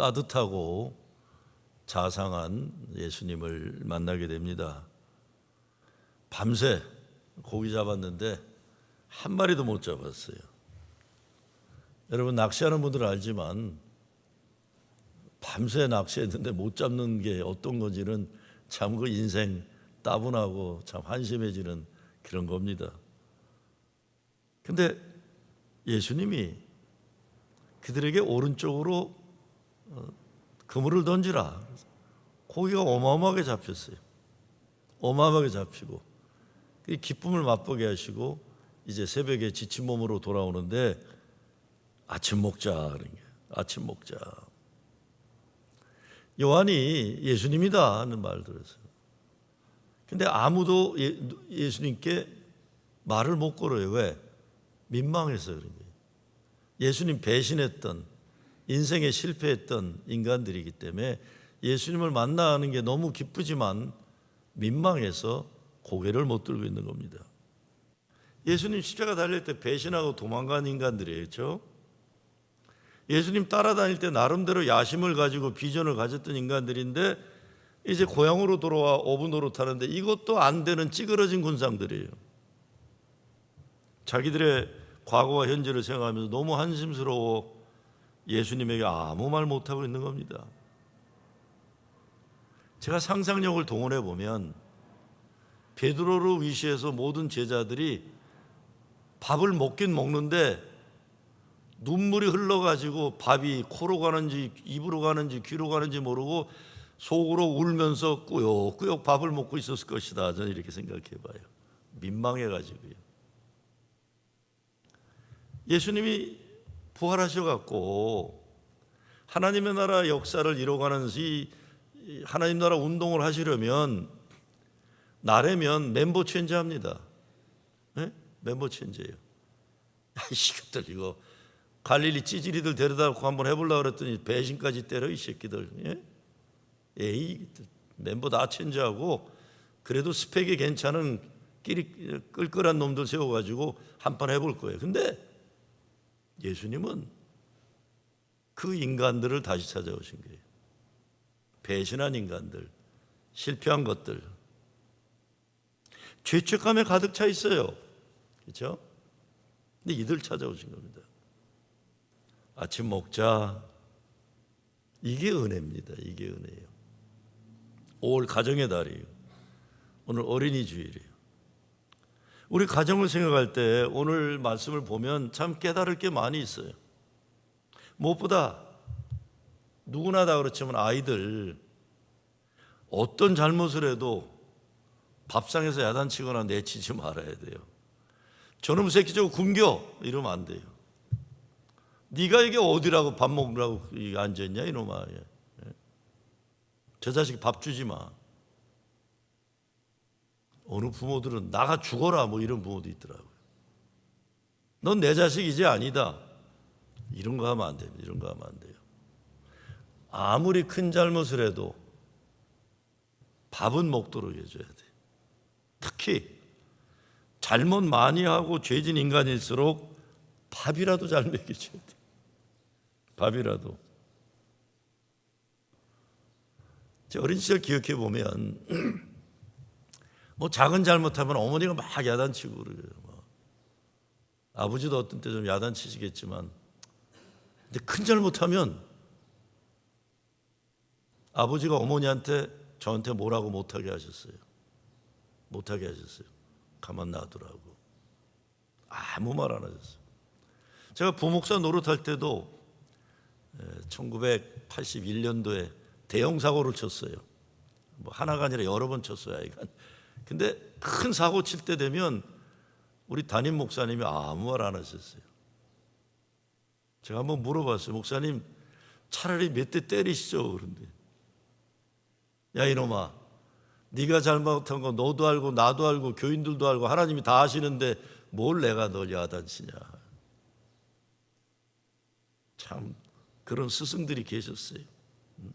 참 따뜻하고 자상한 예수님을 만나게 됩니다. 밤새 고기 잡았는데 한 마리도 못 잡았어요. 여러분 낚시하는 분들은 알지만 밤새 낚시했는데 못 잡는 게 어떤 건지는 참 그 인생 따분하고 참 한심해지는 그런 겁니다. 근데 예수님이 그들에게 오른쪽으로 어, 그물을 던지라. 고기가 어마어마하게 잡혔어요. 어마어마하게 잡히고 그 기쁨을 맛보게 하시고 이제 새벽에 지친 몸으로 돌아오는데 아침 먹자 그런 게 아침 먹자. 요한이 예수님이다 하는 말 들었어요. 근데 아무도 예, 예수님께 말을 못 걸어요. 왜? 민망해서 그런 거예요. 예수님 배신했던 인생에 실패했던 인간들이기 때문에 예수님을 만나는 게 너무 기쁘지만 민망해서 고개를 못 들고 있는 겁니다. 예수님 십자가 달릴 때 배신하고 도망간 인간들이에요. 그렇죠? 예수님 따라다닐 때 나름대로 야심을 가지고 비전을 가졌던 인간들인데 이제 고향으로 돌아와 오분 노릇하는데 이것도 안 되는 찌그러진 군상들이에요. 자기들의 과거와 현재를 생각하면서 너무 한심스러워 예수님에게 아무 말 못하고 있는 겁니다. 제가 상상력을 동원해 보면 베드로를 위시해서 모든 제자들이 밥을 먹긴 먹는데 눈물이 흘러가지고 밥이 코로 가는지 입으로 가는지 귀로 가는지 모르고 속으로 울면서 꾸역꾸역 밥을 먹고 있었을 것이다. 저는 이렇게 생각해 봐요. 민망해 가지고요. 예수님이 부활하셔 갖고 하나님의 나라 역사를 이뤄가는 이 하나님 나라 운동을 하시려면 나라면 멤버 체인지합니다. 네? 멤버 체인지예요. 야, 이것들 이거 갈릴리 찌질이들 데려다 고 한번 해보려고 그랬더니 배신까지 때려 이 새끼들. 예? 에이 멤버 다 체인지하고 그래도 스펙이 괜찮은 끼리 끌끌한 놈들 세워가지고 한 판 해볼 거예요. 근데 예수님은 그 인간들을 다시 찾아오신 거예요. 배신한 인간들, 실패한 것들, 죄책감에 가득 차 있어요. 그렇죠? 근데 이들 찾아오신 겁니다. 아침 먹자. 이게 은혜입니다. 이게 은혜예요. 5월 가정의 달이에요. 오늘 어린이 주일이에요. 우리 가정을 생각할 때 오늘 말씀을 보면 참 깨달을 게 많이 있어요. 무엇보다 누구나 다 그렇지만 아이들 어떤 잘못을 해도 밥상에서 야단치거나 내치지 말아야 돼요. 저놈 새끼 저거 굶겨 이러면 안 돼요. 네가 이게 어디라고 밥 먹으라고 앉았냐 이놈아. 저 자식 밥 주지 마. 어느 부모들은 나가 죽어라 뭐 이런 부모도 있더라고요. 넌 내 자식 이제 아니다. 이런 거 하면 안 됩니다. 이런 거 하면 안 돼요. 아무리 큰 잘못을 해도 밥은 먹도록 해줘야 돼. 특히 잘못 많이 하고 죄진 인간일수록 밥이라도 잘 먹여줘야 돼. 밥이라도. 제 어린 시절 기억해 보면 뭐 작은 잘못하면 어머니가 막 야단치고 그래요. 뭐. 아버지도 어떤 때 좀 야단치시겠지만 근데 큰 잘못하면 아버지가 어머니한테 저한테 뭐라고 못하게 하셨어요. 못하게 하셨어요. 가만 놔두라고. 아무 말 안 하셨어요. 제가 부목사 노릇할 때도 1981년도에 대형 사고를 쳤어요. 뭐 하나가 아니라 여러 번 쳤어요. 근데 큰 사고 칠 때 되면 우리 담임 목사님이 아무 말 안 하셨어요. 제가 한번 물어봤어요. 목사님 차라리 몇 대 때리시죠. 그런데 야 이놈아 네가 잘못한 거 너도 알고 나도 알고 교인들도 알고 하나님이 다 아시는데 뭘 내가 널 야단치냐. 참 그런 스승들이 계셨어요. 음.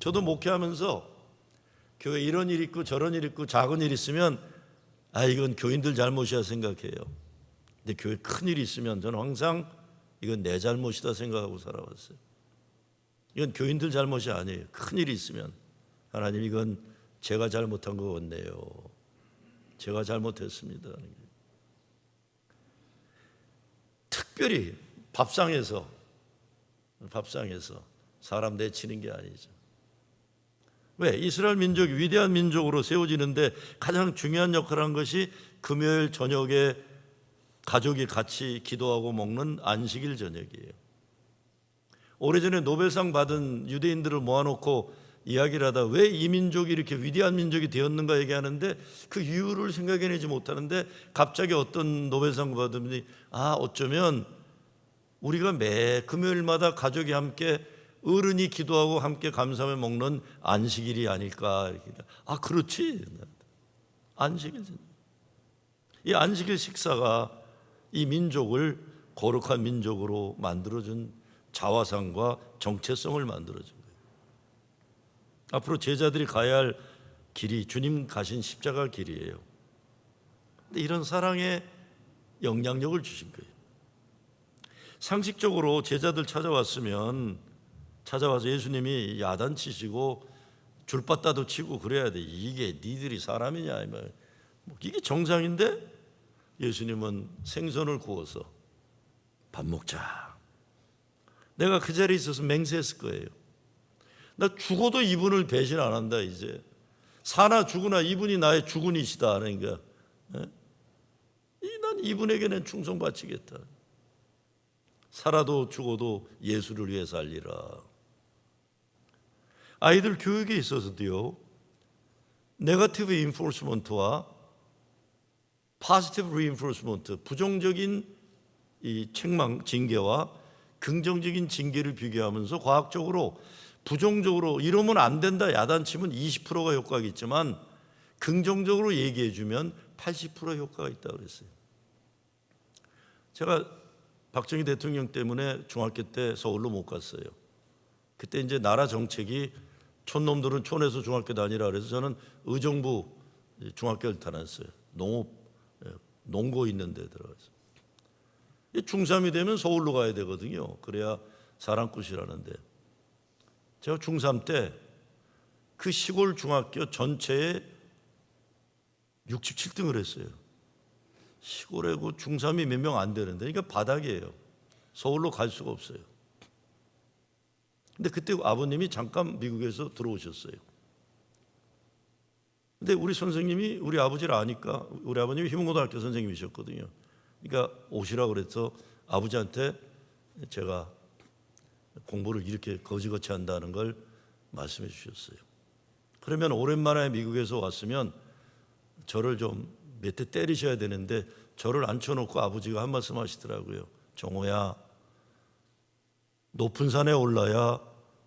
저도 목회하면서 교회 이런 일 있고 저런 일 있고 작은 일 있으면 아 이건 교인들 잘못이야 생각해요. 근데 교회 큰 일이 있으면 저는 항상 이건 내 잘못이다 생각하고 살아왔어요. 이건 교인들 잘못이 아니에요. 큰 일이 있으면 하나님 이건 제가 잘못한 것 같네요. 제가 잘못했습니다. 특별히 밥상에서 밥상에서 사람 내치는 게 아니죠. 왜 이스라엘 민족이 위대한 민족으로 세워지는데 가장 중요한 역할을 한 것이 금요일 저녁에 가족이 같이 기도하고 먹는 안식일 저녁이에요. 오래전에 노벨상 받은 유대인들을 모아놓고 이야기를 하다 왜 이 민족이 이렇게 위대한 민족이 되었는가 얘기하는데 그 이유를 생각해내지 못하는데 갑자기 어떤 노벨상 받은 분이 아 어쩌면 우리가 매 금요일마다 가족이 함께 어른이 기도하고 함께 감사하며 먹는 안식일이 아닐까 아 그렇지 안식일 이 안식일 식사가 이 민족을 거룩한 민족으로 만들어준 자화상과 정체성을 만들어준 거예요. 앞으로 제자들이 가야 할 길이 주님 가신 십자가 길이에요. 근데 이런 사랑의 영향력을 주신 거예요. 상식적으로 제자들 찾아왔으면 찾아와서 예수님이 야단치시고 줄바따도 치고 그래야 돼. 이게 니들이 사람이냐 이 말. 뭐 이게 정상인데 예수님은 생선을 구워서 밥 먹자. 내가 그 자리에 있어서 맹세했을 거예요. 나 죽어도 이분을 배신 안 한다 이제. 사나 죽으나 이분이 나의 주군이시다 그러니까. 예? 난 이분에게는 충성 바치겠다. 살아도 죽어도 예수를 위해 살리라. 아이들 교육에 있어서도요. 네거티브 인포스먼트와 파지티브 리인포스먼트 부정적인 이 책망 징계와 긍정적인 징계를 비교하면서 과학적으로 부정적으로 이러면 안 된다 야단치면 20%가 효과가 있지만 긍정적으로 얘기해 주면 80% 효과가 있다고 그랬어요. 제가 박정희 대통령 때문에 중학교 때 서울로 못 갔어요. 그때 이제 나라 정책이 촌놈들은 촌에서 중학교 다니라 그래서 저는 의정부 중학교를 다녔어요. 농업 예, 농고 있는 데 들어가서. 중3이 되면 서울로 가야 되거든요. 그래야 사랑꾼이라는데. 제가 중3 때 그 시골 중학교 전체에 67등을 했어요. 시골에 그 중3이 몇 명 안 되는데, 그러니까 바닥이에요. 서울로 갈 수가 없어요. 근데 그때 아버님이 잠깐 미국에서 들어오셨어요. 근데 우리 선생님이 우리 아버지를 아니까 우리 아버님이 희문고등학교 선생님이셨거든요. 그러니까 오시라 그래서 아버지한테 제가 공부를 이렇게 거지거치 한다는 걸 말씀해 주셨어요. 그러면 오랜만에 미국에서 왔으면 저를 좀 몇 대 때리셔야 되는데 저를 앉혀놓고 아버지가 한 말씀 하시더라고요. 정호야, 높은 산에 올라야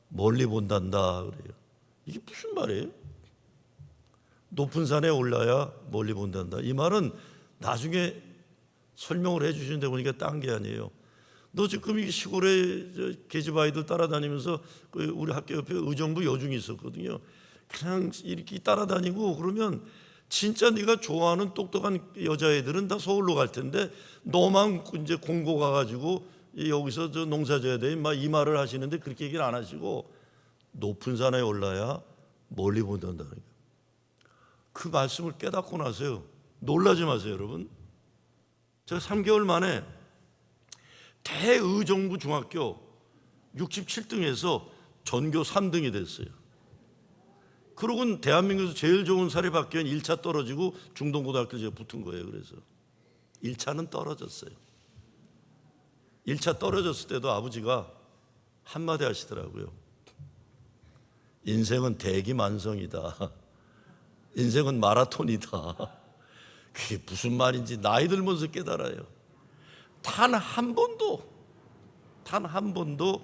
멀리 본단다 그래요. 이게 무슨 말이에요? 높은 산에 올라야 멀리 본단다. 이 말은 나중에 설명을 해 주시는데 보니까 딴 게 아니에요. 너 지금 이 시골에 계집 아이들 따라다니면서 그 우리 학교 옆에 의정부 여중이 있었거든요. 그냥 이렇게 따라다니고 그러면 진짜 네가 좋아하는 똑똑한 여자애들은 다 서울로 갈 텐데 너만 이제 공고 가가지고 여기서 저 농사 져야 돼. 막이 말을 하시는데 그렇게 얘기를 안 하시고 높은 산에 올라야 멀리 본단다. 그 말씀을 깨닫고 나서요. 놀라지 마세요, 여러분. 제가 3개월 만에 대의정부 중학교 67등에서 전교 3등이 됐어요. 그러고는 대한민국에서 제일 좋은 사립 학교인 1차 떨어지고 중동고등학교 제가 붙은 거예요. 그래서 1차는 떨어졌어요. 1차 떨어졌을 때도 아버지가 한마디 하시더라고요. 인생은 대기만성이다. 인생은 마라톤이다. 그게 무슨 말인지 나이 들면서 깨달아요. 단 한 번도, 단 한 번도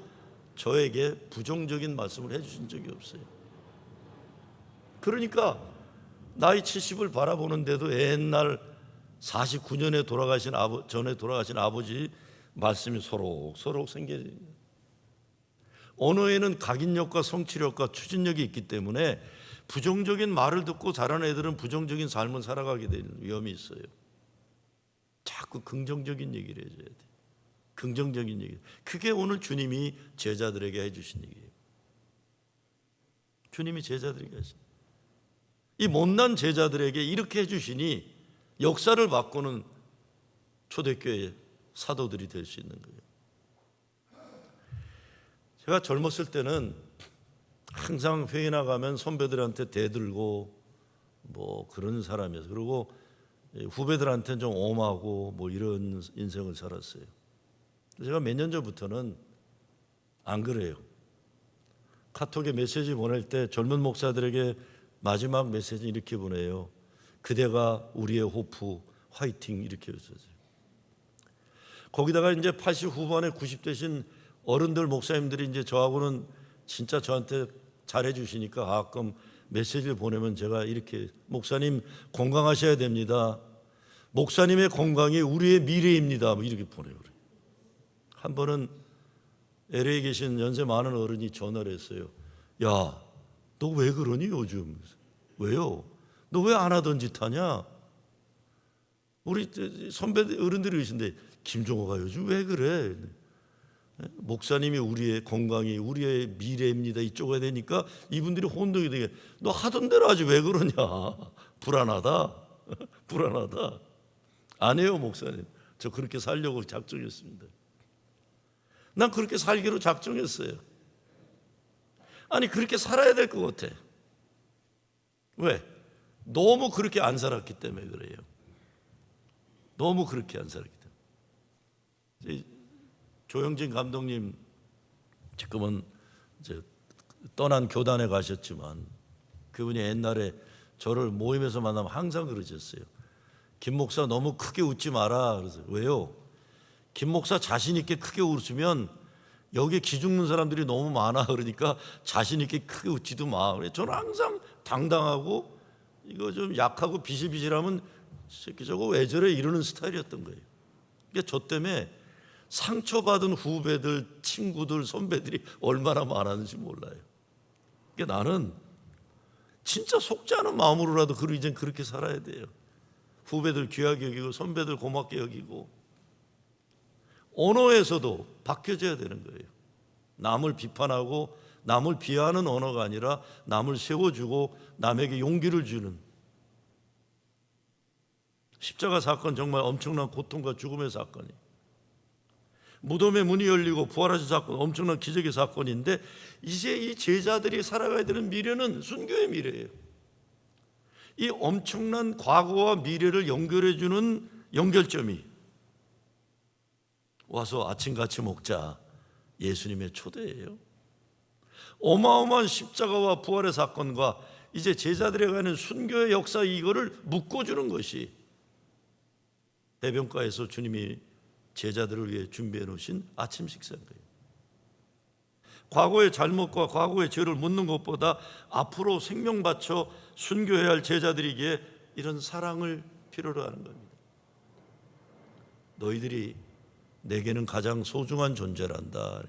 저에게 부정적인 말씀을 해주신 적이 없어요. 그러니까 나이 70을 바라보는데도 옛날 49년에 돌아가신 아버 전에 돌아가신 아버지 말씀이 소록소록 생겨요. 언어에는 각인력과 성취력과 추진력이 있기 때문에 부정적인 말을 듣고 자란 애들은 부정적인 삶을 살아가게 되는 위험이 있어요. 자꾸 긍정적인 얘기를 해줘야 돼. 긍정적인 얘기. 그게 오늘 주님이 제자들에게 해주신 얘기예요. 주님이 제자들에게 하신. 이 못난 제자들에게 이렇게 해주시니 역사를 바꾸는 초대교회 사도들이 될 수 있는 거예요. 제가 젊었을 때는 항상 회의 나 가면 선배들한테 대들고 뭐 그런 사람이었어요. 그리고 후배들한테는 좀 엄하고 뭐 이런 인생을 살았어요. 제가 몇 년 전부터는 안 그래요. 카톡에 메시지 보낼 때 젊은 목사들에게 마지막 메시지 이렇게 보내요. 그대가 우리의 호프 화이팅 이렇게 했었어요. 거기다가 이제 80 후반에 90 되신 어른들 목사님들이 이제 저하고는 진짜 저한테 잘해 주시니까 가끔 메시지를 보내면 제가 이렇게 목사님 건강하셔야 됩니다. 목사님의 건강이 우리의 미래입니다. 뭐 이렇게 보내요. 한 번은 LA에 계신 연세 많은 어른이 전화를 했어요. 야, 너 왜 그러니 요즘? 왜요? 너 왜 안 하던 짓 하냐? 우리 선배 어른들이 계신데 김종호가 요즘 왜 그래? 목사님이 우리의 건강이 우리의 미래입니다. 이쪽에 되니까 이분들이 혼동이 되게 너 하던 대로 하지 왜 그러냐? 불안하다. 불안하다. 안 해요, 목사님. 저 그렇게 살려고 작정했습니다. 난 그렇게 살기로 작정했어요. 아니 그렇게 살아야 될 것 같아. 왜? 너무 그렇게 안 살았기 때문에 그래요. 너무 그렇게 안 살았기 때문에. 조영진 감독님 지금은 이제 떠난 교단에 가셨지만 그분이 옛날에 저를 모임에서 만나면 항상 그러셨어요. 김 목사 너무 크게 웃지 마라. 그래서 왜요? 김 목사 자신 있게 크게 웃으면 여기에 기죽는 사람들이 너무 많아 그러니까 자신 있게 크게 웃지도 마. 그래 저는 항상 당당하고 이거 좀 약하고 비실비실하면 새끼 저거 왜 저래 이러는 스타일이었던 거예요. 그러니까 저 때문에 상처받은 후배들, 친구들, 선배들이 얼마나 많았는지 몰라요. 그러니까 나는 진짜 속지 않은 마음으로라도 그 이젠 그렇게 살아야 돼요. 후배들 귀하게 여기고 선배들 고맙게 여기고 언어에서도 바뀌어져야 되는 거예요. 남을 비판하고 남을 비하하는 언어가 아니라 남을 세워주고 남에게 용기를 주는 십자가 사건 정말 엄청난 고통과 죽음의 사건이 무덤의 문이 열리고 부활하신 사건 엄청난 기적의 사건인데 이제 이 제자들이 살아가야 되는 미래는 순교의 미래예요. 이 엄청난 과거와 미래를 연결해 주는 연결점이 와서 아침 같이 먹자 예수님의 초대예요. 어마어마한 십자가와 부활의 사건과 이제 제자들에 가는 순교의 역사 이거를 묶어주는 것이 해변가에서 주님이 제자들을 위해 준비해 놓으신 아침 식사인 거예요. 과거의 잘못과 과거의 죄를 묻는 것보다 앞으로 생명 바쳐 순교해야 할 제자들에게 이런 사랑을 필요로 하는 겁니다. 너희들이 내게는 가장 소중한 존재란다.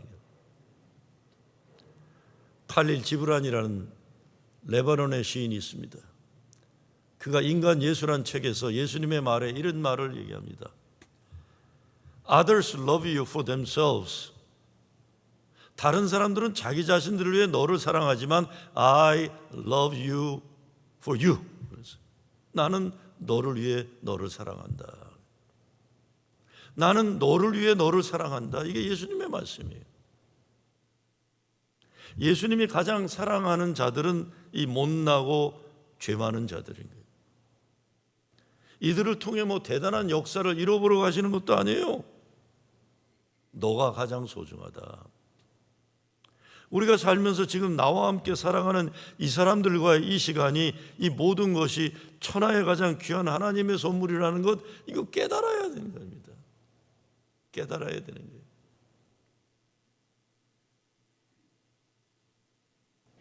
칼릴 지브란이라는 레바논의 시인이 있습니다. 그가 인간 예수란 책에서 예수님의 말에 이런 말을 얘기합니다. Others love you for themselves. 다른 사람들은 자기 자신들을 위해 너를 사랑하지만 I love you for you. 나는 너를 위해 너를 사랑한다. 나는 너를 위해 너를 사랑한다. 이게 예수님의 말씀이에요. 예수님이 가장 사랑하는 자들은 이 못나고 죄 많은 자들인 거예요. 이들을 통해 뭐 대단한 역사를 잃어보러 가시는 것도 아니에요. 너가 가장 소중하다. 우리가 살면서 지금 나와 함께 사랑하는 이 사람들과의 이 시간이 이 모든 것이 천하의 가장 귀한 하나님의 선물이라는 것 이거 깨달아야 되는 겁니다. 깨달아야 되는 거예요.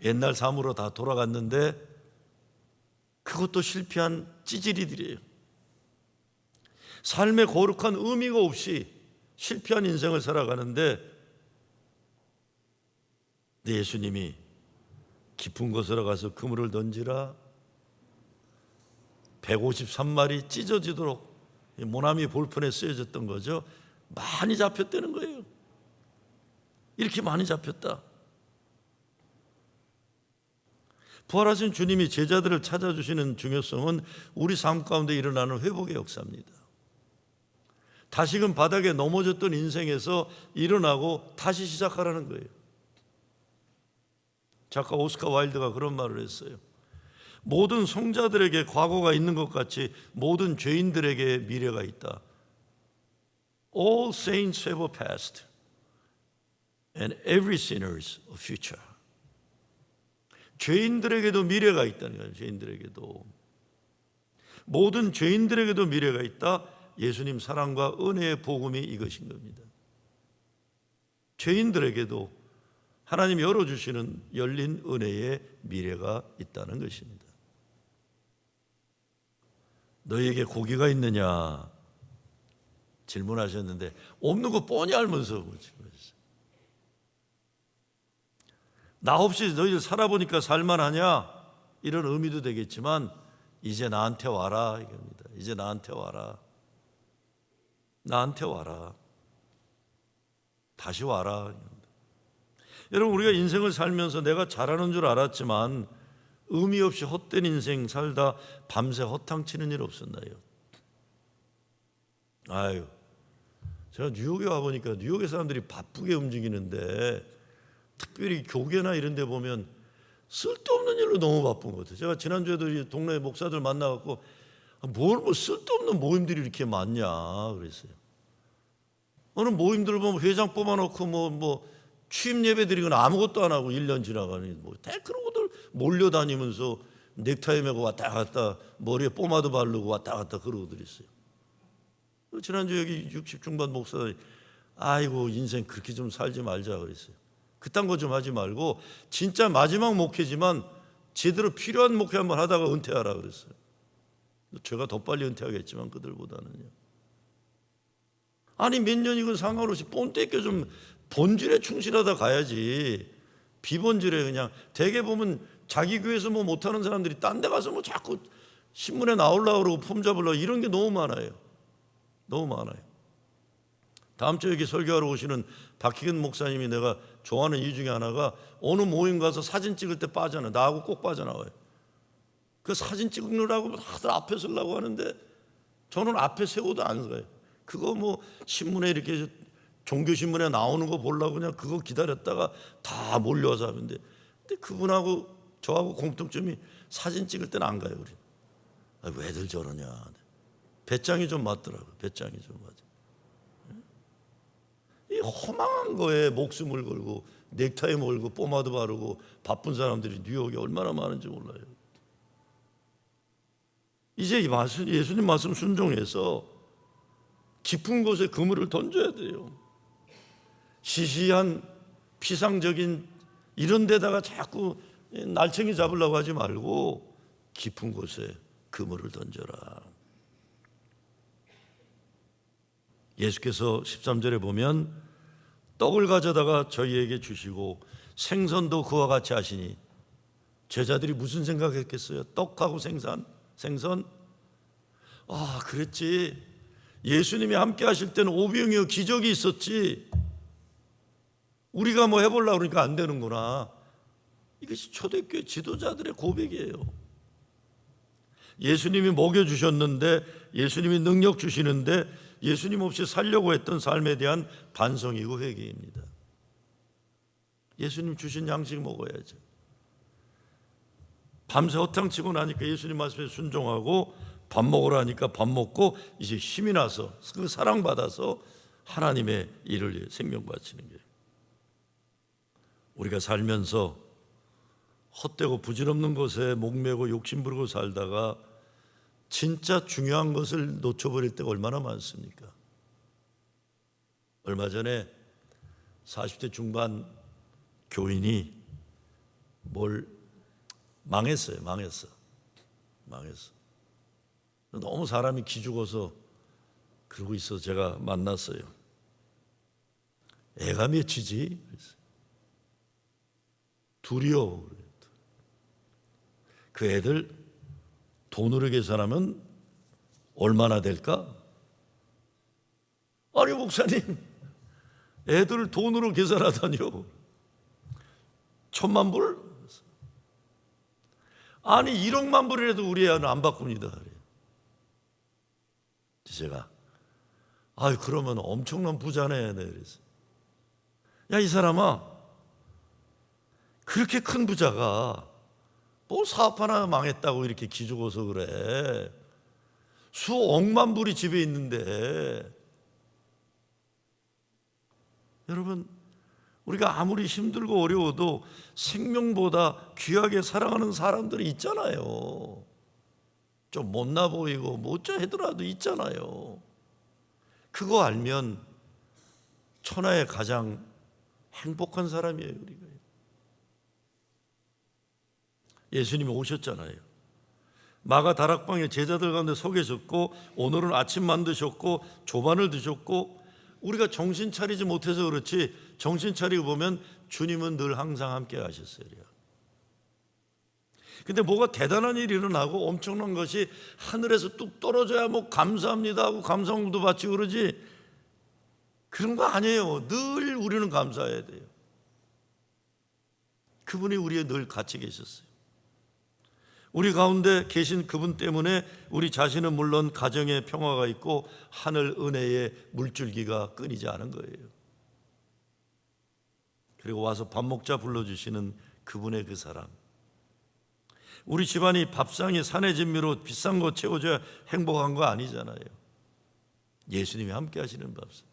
옛날 삶으로 다 돌아갔는데 그것도 실패한 찌질이들이에요. 삶의 거룩한 의미가 없이 실패한 인생을 살아가는데 네 예수님이 깊은 곳으로 가서 그물을 던지라 153마리 찢어지도록 모나미 볼펜에 쓰여졌던 거죠. 많이 잡혔다는 거예요. 이렇게 많이 잡혔다. 부활하신 주님이 제자들을 찾아주시는 중요성은 우리 삶 가운데 일어나는 회복의 역사입니다. 다시금 바닥에 넘어졌던 인생에서 일어나고 다시 시작하라는 거예요. 작가 오스카 와일드가 그런 말을 했어요. 모든 성자들에게 과거가 있는 것 같이 모든 죄인들에게 미래가 있다. All saints have a past and every sinner's a future. 죄인들에게도 미래가 있다는 거예요. 죄인들에게도 모든 죄인들에게도 미래가 있다. 예수님 사랑과 은혜의 복음이 이것인 겁니다. 죄인들에게도 하나님 열어주시는 열린 은혜의 미래가 있다는 것입니다. 너에게 고기가 있느냐 질문하셨는데 없는 거 뻔히 알면서 질문했어요. 나 없이 너희들 살아보니까 살만하냐 이런 의미도 되겠지만 이제 나한테 와라 이겁니다. 이제 나한테 와라. 나한테 와라. 다시 와라. 여러분 우리가 인생을 살면서 내가 잘하는 줄 알았지만 의미 없이 헛된 인생 살다 밤새 허탕 치는 일 없었나요? 아유, 제가 뉴욕에 와 보니까 뉴욕의 사람들이 바쁘게 움직이는데 특별히 교계나 이런 데 보면 쓸데없는 일로 너무 바쁜 것 같아요. 제가 지난주에도 이 동네 목사들 만나갖고 뭘 뭐 쓸데없는 모임들이 이렇게 많냐 그랬어요. 어느 모임들 보면 회장 뽑아놓고 뭐, 뭐 취임 예배 드리거나 아무것도 안 하고 1년 지나가니 뭐 그러고들 몰려다니면서 넥타이 메고 왔다 갔다 머리에 포마드 바르고 왔다 갔다 그러고들 있어요. 지난주 여기 60 중반 목사들이 아이고 인생 그렇게 좀 살지 말자 그랬어요. 그딴 거 좀 하지 말고 진짜 마지막 목회지만 제대로 필요한 목회 한번 하다가 은퇴하라 그랬어요. 제가 더 빨리 은퇴하겠지만 그들보다는요. 아니 몇 년이건 상관없이 뽐 떼껴 좀 본질에 충실하다 가야지. 비본질에 그냥 대개 보면 자기 교회에서 뭐 못하는 사람들이 딴 데 가서 뭐 자꾸 신문에 나오려고 그러고 폼 잡으려고 이런 게 너무 많아요. 너무 많아요. 다음 주에 여기 설교하러 오시는 박희근 목사님이 내가 좋아하는 이유 중에 하나가 어느 모임 가서 사진 찍을 때 빠져나 나하고 꼭 빠져나와요. 그 사진 찍느라고 다들 앞에 서려고 하는데 저는 앞에 세워도 안 서요. 그거 뭐 신문에 이렇게 종교 신문에 나오는 거 보려고 그냥 그거 기다렸다가 다 몰려와서 하는데 근데 그분하고 저하고 공통점이 사진 찍을 때는 안 가요 우리. 아, 왜들 저러냐. 배짱이 좀 맞더라고. 배짱이 좀 맞아. 이 허망한 거에 목숨을 걸고 넥타이 몰고 포마드 바르고 바쁜 사람들이 뉴욕에 얼마나 많은지 몰라요. 이제 예수님 말씀 순종해서 깊은 곳에 그물을 던져야 돼요. 시시한 피상적인 이런 데다가 자꾸 날챈이 잡으려고 하지 말고 깊은 곳에 그물을 던져라. 예수께서 13절에 보면 떡을 가져다가 저희에게 주시고 생선도 그와 같이 하시니 제자들이 무슨 생각했겠어요? 떡하고 생선, 생선? 아, 그랬지. 예수님이 함께 하실 때는 오병이어 기적이 있었지. 우리가 뭐 해보려고 그러니까 안 되는구나. 이것이 초대교회 지도자들의 고백이에요. 예수님이 먹여주셨는데, 예수님이 능력 주시는데, 예수님 없이 살려고 했던 삶에 대한 반성이고 회개입니다. 예수님 주신 양식 먹어야죠. 밤새 허탕치고 나니까 예수님 말씀에 순종하고 밥 먹으라 하니까 밥 먹고 이제 힘이 나서 그 사랑받아서 하나님의 일을 위해 생명 바치는 거예요. 우리가 살면서 헛되고 부질없는 것에 목매고 욕심 부리고 살다가 진짜 중요한 것을 놓쳐버릴 때가 얼마나 많습니까? 얼마 전에 40대 중반 교인이 뭘 망했어요. 망했어. 망했어. 너무 사람이 기죽어서 그러고 있어 제가 만났어요. 애가 몇이지? 둘이요. 그 애들 돈으로 계산하면 얼마나 될까? 아니 목사님, 애들 돈으로 계산하다니요. 천만 불? 아니 1억만 불이라도 우리 애는 안 바꿉니다. 제가 아 그러면 엄청난 부자네. 네, 그래서 야 이 사람아 그렇게 큰 부자가 뭐 사업 하나 망했다고 이렇게 기죽어서 그래. 수억만 불이 집에 있는데 여러분 우리가 아무리 힘들고 어려워도 생명보다 귀하게 사랑하는 사람들이 있잖아요. 좀 못나 보이고 뭐 어쩌하더라도 있잖아요. 그거 알면 천하의 가장 행복한 사람이에요, 우리가. 예수님이 오셨잖아요. 마가 다락방에 제자들 가운데 서 계셨고 오늘은 아침 만드셨고 조반을 드셨고 우리가 정신 차리지 못해서 그렇지 정신 차리고 보면 주님은 늘 항상 함께 하셨어요. 근데 뭐가 대단한 일이 일어나고 엄청난 것이 하늘에서 뚝 떨어져야 뭐 감사합니다 하고 감사함도 받지 그러지 그런 거 아니에요. 늘 우리는 감사해야 돼요. 그분이 우리의 늘 같이 계셨어요. 우리 가운데 계신 그분 때문에 우리 자신은 물론 가정에 평화가 있고 하늘 은혜의 물줄기가 끊이지 않은 거예요. 그리고 와서 밥 먹자 불러주시는 그분의 그 사랑. 우리 집안이 밥상이 산의 진미로 비싼 거 채워줘야 행복한 거 아니잖아요. 예수님이 함께 하시는 밥상.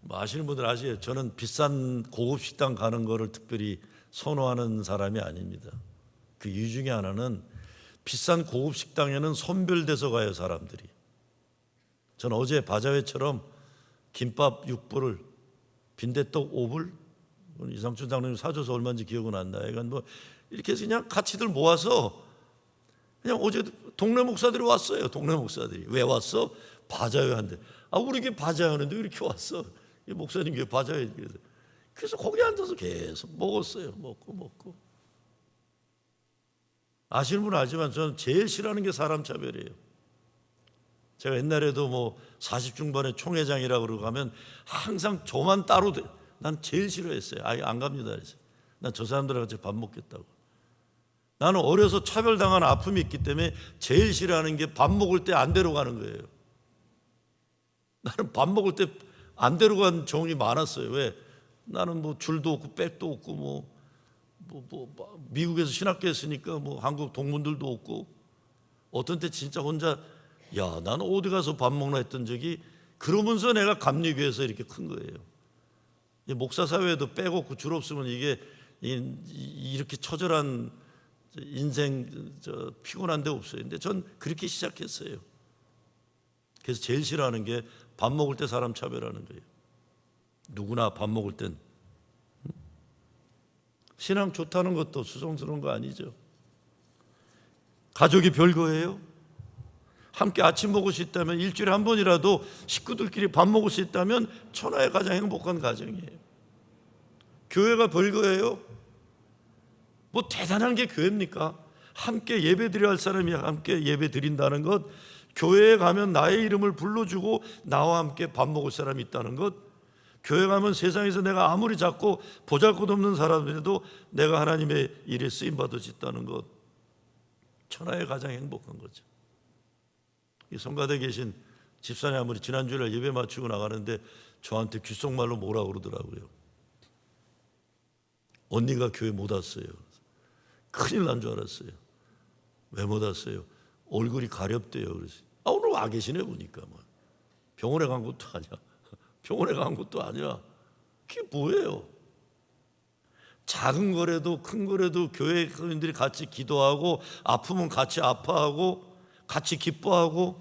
뭐 아시는 분들 아시죠? 저는 비싼 고급 식당 가는 거를 특별히 선호하는 사람이 아닙니다. 그 이유 중에 하나는 비싼 고급 식당에는 선별돼서 가요 사람들이. 전 어제 바자회처럼 김밥 6불을 빈대떡 5불 이상춘 장로님 사줘서 얼마인지 기억은 안 나요. 그러니까 뭐 이렇게 해서 그냥 같이들 모아서 그냥 어제 동네 목사들이 왔어요. 동네 목사들이 왜 왔어? 바자회 한대. 아 우리 게 바자회 하는데 왜 이렇게 왔어? 이 목사님 게 바자회 그래서 그래서 거기 앉아서 계속 먹었어요. 먹고 먹고. 아시는 분은 알지만 저는 제일 싫어하는 게 사람 차별이에요. 제가 옛날에도 뭐 40 중반의 총회장이라고 그러고 가면 항상 저만 따로 돼. 난 제일 싫어했어요. 아예 안 갑니다. 그래서. 난저 사람들하고 같이 밥 먹겠다고. 나는 어려서 차별당한 아픔이 있기 때문에 제일 싫어하는 게 밥 먹을 때 안 데려가는 거예요. 나는 밥 먹을 때 안 데려간 정이 많았어요. 왜? 나는 뭐 줄도 없고 백도 없고 뭐, 뭐, 뭐 미국에서 신학교 했으니까 뭐 한국 동문들도 없고 어떤 때 진짜 혼자 야 나는 어디 가서 밥 먹나 했던 적이 그러면서 내가 감리교에서 이렇게 큰 거예요. 목사 사회에도 백 없고 줄 없으면 이게 이렇게 처절한 인생 피곤한 데 없어요. 근데 전 그렇게 시작했어요. 그래서 제일 싫어하는 게 밥 먹을 때 사람 차별하는 거예요. 누구나 밥 먹을 땐 신앙 좋다는 것도 수성스러운 거 아니죠. 가족이 별거예요. 함께 아침 먹을 수 있다면 일주일에 한 번이라도 식구들끼리 밥 먹을 수 있다면 천하의 가장 행복한 가정이에요. 교회가 별거예요. 뭐 대단한 게 교회입니까? 함께 예배 드려야 할 사람이 함께 예배 드린다는 것, 교회에 가면 나의 이름을 불러주고 나와 함께 밥 먹을 사람이 있다는 것, 교회 가면 세상에서 내가 아무리 작고 보잘것없는 사람이라도 내가 하나님의 일에 쓰임 받을 수 있다는 것, 천하의 가장 행복한 거죠. 이 성가대 계신 집사님 아무리 지난주에 예배 마치고 나가는데 저한테 귓속말로 뭐라 그러더라고요. 언니가 교회 못 왔어요. 큰일 난 줄 알았어요. 왜 못 왔어요? 얼굴이 가렵대요. 그래서 아 오늘 와 계시네 보니까 뭐 병원에 간 것도 아니야. 병원에 간 것도 아니야. 그게 뭐예요? 작은 거라도 큰 거라도 교회 교인들이 같이 기도하고 아프면 같이 아파하고 같이 기뻐하고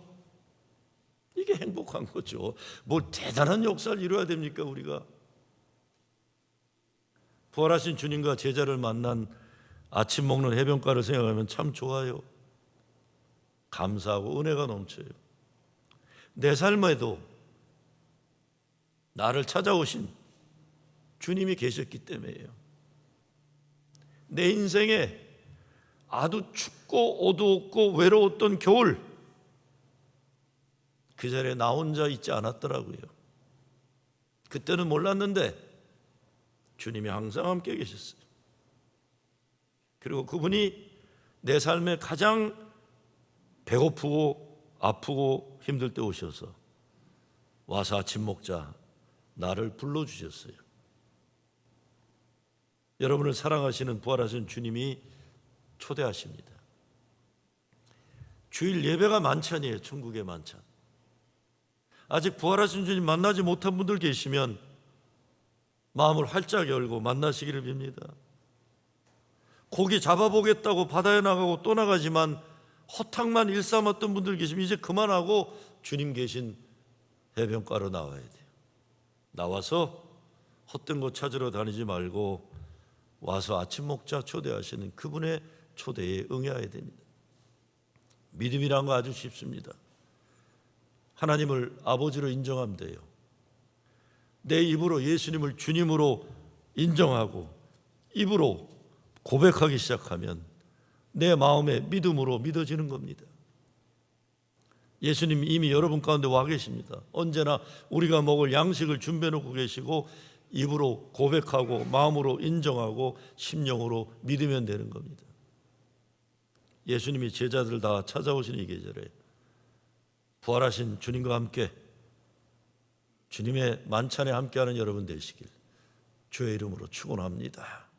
이게 행복한 거죠. 뭘 대단한 역사를 이루어야 됩니까 우리가? 부활하신 주님과 제자를 만난 아침 먹는 해변가를 생각하면 참 좋아요. 감사하고 은혜가 넘쳐요. 내 삶에도 나를 찾아오신 주님이 계셨기 때문에요. 내 인생에 아주 춥고 어두웠고 외로웠던 겨울 그 자리에 나 혼자 있지 않았더라고요. 그때는 몰랐는데 주님이 항상 함께 계셨어요. 그리고 그분이 내 삶에 가장 배고프고 아프고 힘들 때 오셔서 와서 아침 먹자 나를 불러 주셨어요. 여러분을 사랑하시는 부활하신 주님이 초대하십니다. 주일 예배가 만찬이에요. 천국의 만찬. 아직 부활하신 주님 만나지 못한 분들 계시면 마음을 활짝 열고 만나시기를 빕니다. 고기 잡아보겠다고 바다에 나가고 또 나가지만 허탕만 일삼았던 분들 계시면 이제 그만하고 주님 계신 해변가로 나와야 돼요. 나와서 헛된 곳 찾으러 다니지 말고 와서 아침 먹자 초대하시는 그분의 초대에 응해야 됩니다. 믿음이란 거 아주 쉽습니다. 하나님을 아버지로 인정하면 돼요. 내 입으로 예수님을 주님으로 인정하고 입으로 고백하기 시작하면 내 마음에 믿음으로 믿어지는 겁니다. 예수님 이미 여러분 가운데 와 계십니다. 언제나 우리가 먹을 양식을 준비해 놓고 계시고 입으로 고백하고 마음으로 인정하고 심령으로 믿으면 되는 겁니다. 예수님이 제자들 다 찾아오시는 이 계절에 부활하신 주님과 함께 주님의 만찬에 함께하는 여러분 되시길 주의 이름으로 축원합니다.